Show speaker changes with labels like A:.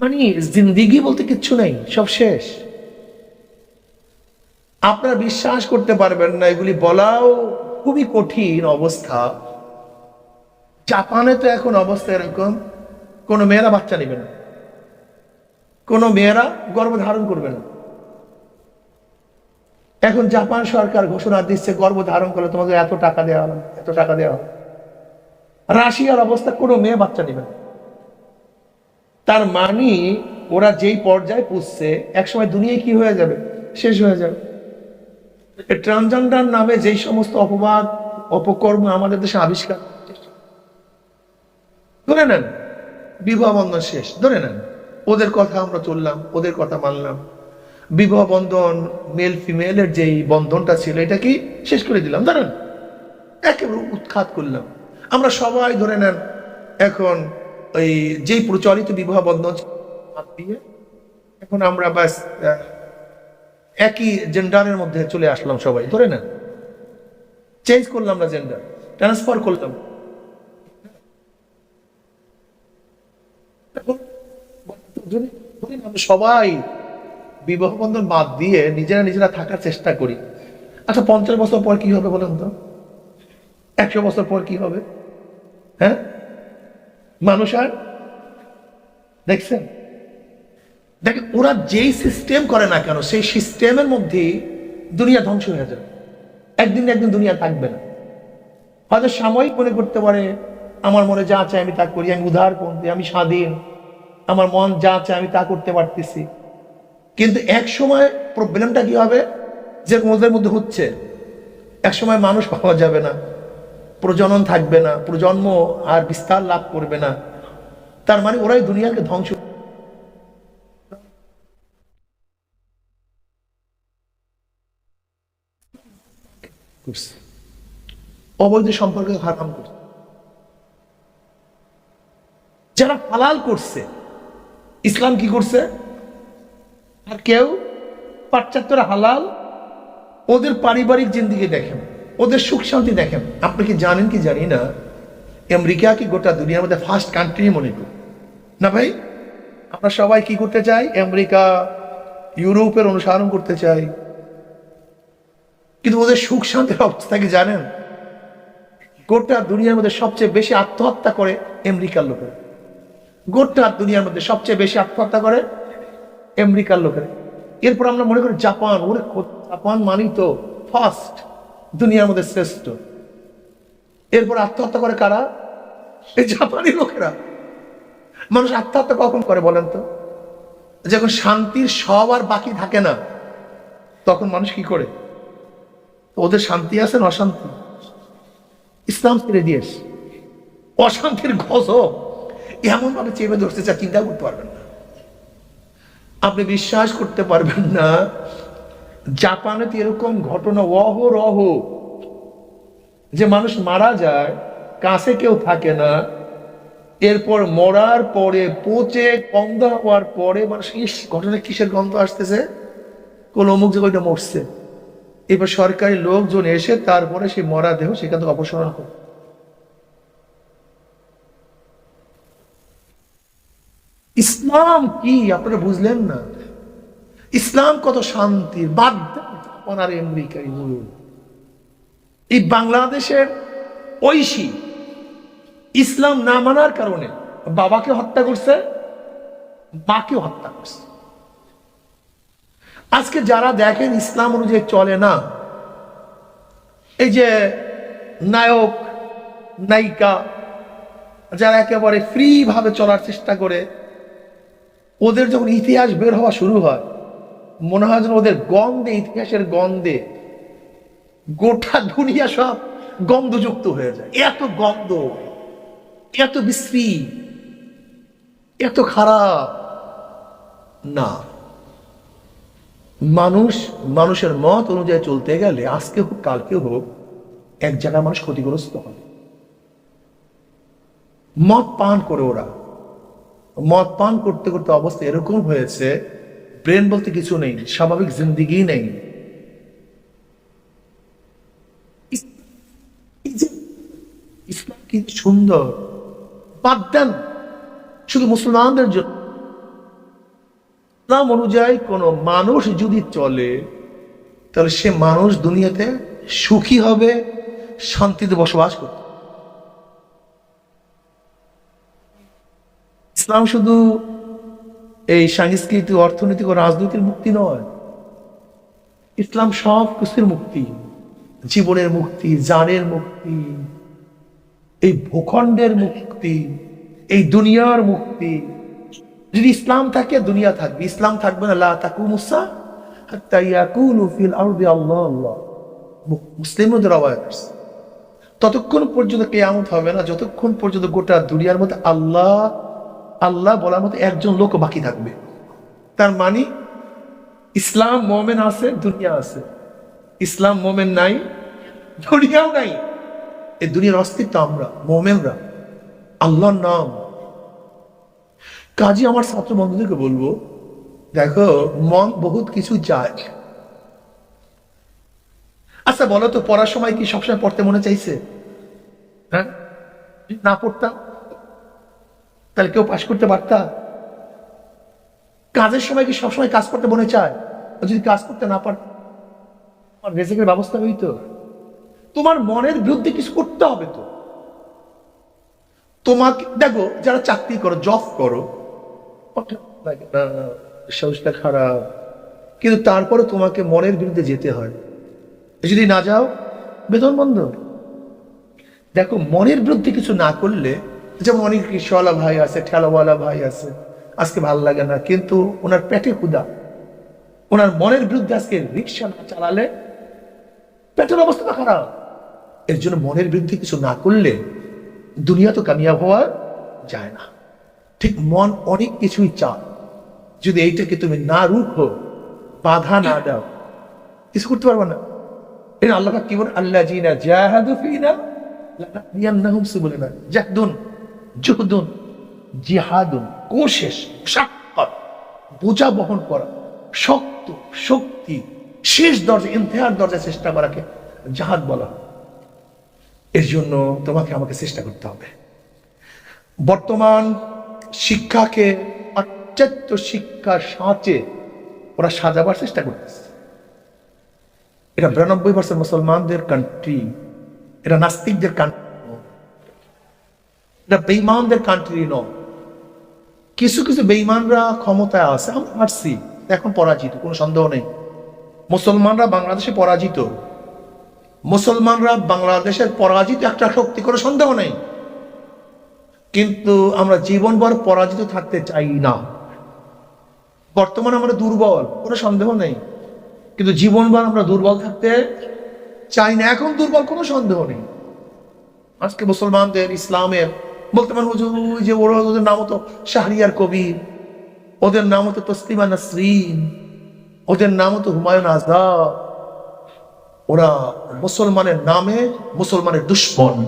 A: মানে জিন্দিগি বলতে কিচ্ছু নেই, সব শেষ। আপনারা বিশ্বাস করতে পারবেন না, এগুলি বলাও খুবই কঠিন অবস্থা। জাপানে তো এখন অবস্থা এরকম, কোনো মেয়েরা বাচ্চা নেবে না। কোনো মেয়েরা গর্ভ ধারণ করবে না। এখন জাপান সরকার ঘোষণা দিচ্ছে গর্ভ ধারণ করলে তোমাকে এত টাকা দেওয়া এত টাকা দেওয়া রাশিয়ার অবস্থা, কোনো মেয়ে বাচ্চা নেবে না। তার মানে ওরা যেই পর্যায়ে পুষছে, একসময় দুনিয়ায় কি হয়ে যাবে? শেষ হয়ে যাবে। ট্রান্সজেন্ডার নামে যেই সমস্ত অপবাদ, অপকর্ম আমাদের দেশে আবিষ্কার ধরে নেন, বিবাহ বন্ধন শেষ, ধরে নেন। ওদের কথা আমরা চললাম, ওদের কথা মানলাম। বিবাহ বন্ধন মেল ফিমেলের যেই বন্ধনটা ছিল, এটা কি শেষ করে দিলাম? ধরেন, একেবারে উৎখাত করলাম। আমরা সবাই ধরে নেন, এখন ওই যেই প্রচলিত বিবাহ বন্ধন দিয়ে এখন আমরা আহ, একই জেন্ডারের মধ্যে চলে আসলাম সবাই ধরে না চেঞ্জ করলাম না জেন্ডার ট্রান্সফার করলাম। সবাই বিবাহ বন্ধন বাদ দিয়ে নিজেরা নিজেরা থাকার চেষ্টা করি। আচ্ছা পঞ্চাশ বছর পর কি হবে বলেন তো? একশো বছর পর কি হবে? হ্যাঁ? মানুষ আর? দেখছেন? দেখেন, ওরা যেই সিস্টেম করে না কেন, সেই সিস্টেমের মধ্যেই দুনিয়া ধ্বংস হয়ে যাবে। একদিন একদিন দুনিয়া থাকবে না। হয়তো সাময়িক মনে করতে পারে, আমার মনে যা চায় আমি তা করি, আমি উদারপন্থী আমি স্বাধীন। আমার মন যা চায় আমি তা করতে পারতেছি। কিন্তু এক সময় প্রবলেমটা কি হবে? যে ওদের মধ্যে হচ্ছে। এক সময় মানুষ পাওয়া যাবে না। প্রজনন থাকবে না, প্রজন্ম আর বিস্তার লাভ করবে না। তার মানে ওরাই দুনিয়াকে ধ্বংস অবৈধ সম্পর্কে হারাম করছে। যারা হালাল করছে, ইসলাম কি করছে? আর কেউ পাশ্চাত্যরা হালাল, ওদের পারিবারিক জিন্দিগি দেখেন ওদের সুখ শান্তি দেখেন। আপনি কি জানেন কি জানি না? আমেরিকা কি গোটা দুনিয়ার মধ্যে ফার্স্ট কান্ট্রি মনে করি। না ভাই? আমরা সবাই কি করতে চাই? আমেরিকা, ইউরোপের অনুসরণ করতে চাই। কিন্তু ওদের সুখ শান্তির অবস্থা কি জানেন? গোটা দুনিয়ার মধ্যে সবচেয়ে বেশি আত্মহত্যা করে আমেরিকার লোকের। গোটা দুনিয়ার মধ্যে সবচেয়ে বেশি আত্মহত্যা করে আমেরিকার লোকেরা। এরপর আমরা মনে করি জাপান, ওরে জাপান মানি তো ফার্স্ট দুনিয়ার মধ্যে শ্রেষ্ঠ। এরপর আত্মহত্যা করে কারা? এই জাপানি লোকেরা। মানুষ আত্মহত্যা কখন করে বলেন তো? যখন শান্তির সব আর বাকি থাকে না, তখন মানুষ কি করে? ওদের শান্তি আছে না অশান্তি? ইসলাম ছেড়ে দিয়েস অশান্তির গজব। এমন ভাবে চেপে ধরতে চা চিন্তা করতে পারবেন না। আপনি বিশ্বাস করতে পারবেন না জাপানে তো এরকম ঘটনা অহরহ যে মানুষ মারা যায়, কাছে কেউ থাকে না, এরপর মরার পরে পচে গন্ধ হওয়ার পরে মানুষ, ইস ঘটনা কিসের গন্ধ আসতেছে? কোন অমুক জায়গায় মরছে। এবার সরকারি লোকজন এসে তারপরে সেই মরা দেহ সেখান থেকে অপসারণ হোক ইসলাম কি? আপনারা বুঝলেন না। ইসলাম কত শান্তির বাদ জাপান আর বলুন এই বাংলাদেশের ঐশী ইসলাম না মানার কারণে বাবাকে হত্যা করছে, মাকেও হত্যা করছে। আজকে যারা দেখেন ইসলাম অনুযায়ী চলে না, এই যে নায়ক, নায়িকা, যারা একেবারে ফ্রি ভাবে চলার চেষ্টা করে, ওদের যখন ইতিহাস বের হওয়া শুরু হয় মনে হয় যেন ওদের গন্ধে, ইতিহাসের গন্ধে গোটা দুনিয়া সব গন্ধযুক্ত হয়ে যায়। এত গন্ধ, এত বিশ্রী, এত খারাপ। না। মানুষ, মানুষের মত অনুযায়ী চলতে গেলে আজকে হোক, কালকে হোক, এক জায়গায় মানুষ ক্ষতিগ্রস্ত হবে। মদ পান করে ওরা। মদ পান করতে করতে অবস্থা এরকম হয়েছে ব্রেন বলতে কিছু নেই, স্বাভাবিক জিন্দিগি নেই। ইসলাম কি সুন্দর, বাদ দেন, শুধু মুসলমানদের জন্য। ইসলাম অনুযায়ী কোনো মানুষ যদি চলে, তাহলে সে মানুষ দুনিয়াতে সুখী হবে, শান্তিতে বসবাস করবে ইসলাম শুধু এই সাংস্কৃতিক, অর্থনৈতিক ও রাজনৈতিক মুক্তি নয়। ইসলাম সব কিছুর মুক্তি, জীবনের মুক্তি, জানের মুক্তি, এই ভূখণ্ডের মুক্তি, এই দুনিয়ার মুক্তি। যদি ইসলাম থাকে, দুনিয়া থাকবে। ইসলাম থাকবে না, লা ফিল আরদি আল্লাহ আল্লাহ। মু- মুসলিমদের আওয়াজ ততক্ষণ পর্যন্ত কেয়ামত হবে না, যতক্ষণ পর্যন্ত গোটা দুনিয়ার মধ্যে আল্লাহ আল্লাহ বলার মতো একজন লোক বাকি থাকবে। তার মানে ইসলাম মোমেন আছে, দুনিয়া আছে। ইসলাম মোমেন নাই, দুনিয়াও নাই। এই দুনিয়ার অস্তিত্ব আমরা, মোমেনরা। আল্লাহর নাম। কাজী আমার ছাত্র বন্ধুদেরকে বলব, দেখো, মন বহুত কিছু চায়। আচ্ছা বলো তো, পড়ার সময় কি সবসময় পড়তে মনে চাইছে? হ্যাঁ? না পড়তাম? তাহলে কেউ পাশ করতে পারতা? কাজের সময় কি সবসময় কাজ করতে মনে চায়? যদি কাজ করতে না পার তোমার রেজেকের ব্যবস্থা হইতো তোমার মনের বিরুদ্ধে কিছু করতে হবে তো। তোমাকে দেখো, যারা চাকরি করো জব করো শরীরটা খারাপ। কিন্তু তারপরে তোমাকে মনের বিরুদ্ধে যেতে হয়। যদি না যাও, বেতন বন্ধ। দেখো, মনের বিরুদ্ধে কিছু না করলে যেমন অনেক রিক্সাওয়ালা ভাই আছে, ঠেলাওয়ালা ভাই আছে, আজকে ভালো লাগে না, কিন্তু ওনার পেটে ক্ষুদা ওনার মনের বিরুদ্ধে আজকে রিক্সা না চালালে পেটের অবস্থা খারাপ। এর জন্য মনের বিরুদ্ধে কিছু না করলে দুনিয়া তো কামিয়াব হওয়া যায় না। ঠিক মন অনেক কিছুই চায়। যদি এইটাকে তুমি না রুখো বাধা না দাও, কিছু করতে পারবে না। এর আল্লাহ কি বলেন? আল্লাহ জিনা জাহাদু ফিনা লানাহদিয়ান্নাহুম সুবুলানা। জাহদুন। জুহদুন জিহাদুন কোশেষ মুশাক্কাত বোঝা বহন করা, শক্ত, শক্তি, শেষ দরজা, ইন্তেহার দরজা চেষ্টা করাকে জাহাদ বলা এর জন্য তোমাকে আমাকে চেষ্টা করতে হবে। বর্তমান শিক্ষাকে পাশ্চাত্য শিক্ষার সাঁচে ওরা সাজাবার চেষ্টা করতেছে। এটা বিরানব্বই পার্সেন্ট মুসলমানদের কান্ট্রি এটা নাস্তিকদের কান্ট্রি এটা বেইমানদের কান্ট্রি ন কিছু কিছু বেইমানরা ক্ষমতায় আছে, আমরা পারছি এখন পরাজিত, কোনো সন্দেহ নেই। মুসলমানরা বাংলাদেশে পরাজিত। মুসলমানরা বাংলাদেশের পরাজিত একটা শক্তি, কোনো সন্দেহ নেই। কিন্তু আমরা জীবনভর পরাজিত থাকতে চাই না। বর্তমানে আমরা দুর্বল, কোনো সন্দেহ নেই। কিন্তু জীবনভর আমরা দুর্বল থাকতে চাই না, এখন দুর্বল, কোনো সন্দেহ নেই। আজকে মুসলমানদের ইসলামের বলতে পারেন, হুজুর যে ওরা ওদের নাম হতো শাহরিয়ার কবির, ওদের নাম হতো তসলিমা নাসরিন, ওদের নাম হতো হুমায়ুন আজাদ। ওরা মুসলমানের নামে মুসলমানের দুশ্মন।